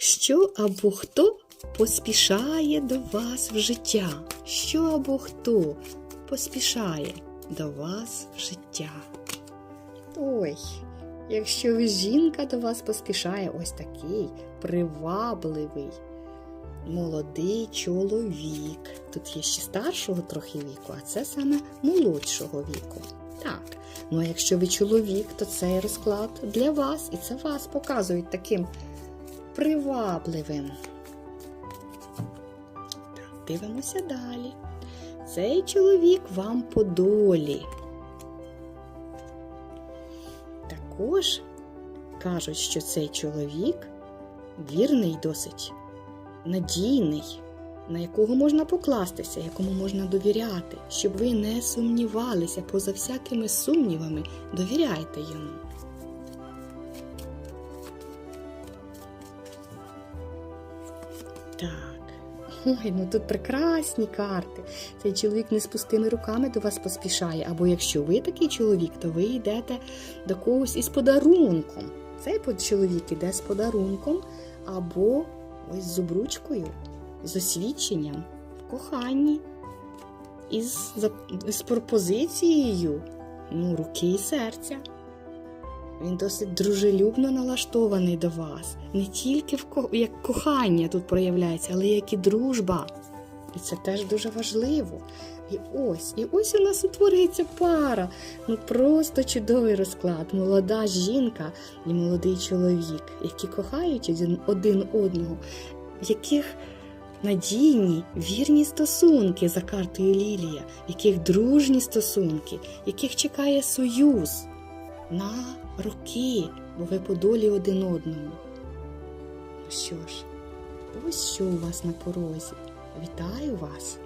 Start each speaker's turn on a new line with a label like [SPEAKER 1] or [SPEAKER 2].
[SPEAKER 1] Що або хто поспішає до вас в життя? Що або хто поспішає до вас в життя? Ой, якщо жінка до вас поспішає ось такий привабливий, молодий чоловік. Тут є ще старшого трохи віку, а це саме молодшого віку. Так, ну а якщо ви чоловік, то цей розклад для вас, і це вас показують таким привабливим. Так, дивимося далі. Цей чоловік вам по долі. Також кажуть, що цей чоловік вірний досить, надійний, на якого можна покластися, якому можна довіряти, щоб ви не сумнівалися поза всякими сумнівами, довіряйте йому. Так. Ой, ну тут прекрасні карти. Цей чоловік не з пустими руками до вас поспішає. Або якщо ви такий чоловік, то ви йдете до когось із подарунком. Цей чоловік іде з подарунком, або ось з обручкою, з освідченням в коханні, із, зап- з пропозицією ну, руки і серця. Він досить дружелюбно налаштований до вас. Не тільки в ко- як кохання тут проявляється, але як і дружба. І це теж дуже важливо. І ось, і ось у нас утворюється пара. Ну просто чудовий розклад. Молода жінка і молодий чоловік, які кохають один, одного, в яких надійні, вірні стосунки за картою Лілія, яких дружні стосунки, яких чекає союз на роки, бо ви по долі один одному. Ну що ж, ось що у вас на порозі. Вітаю вас!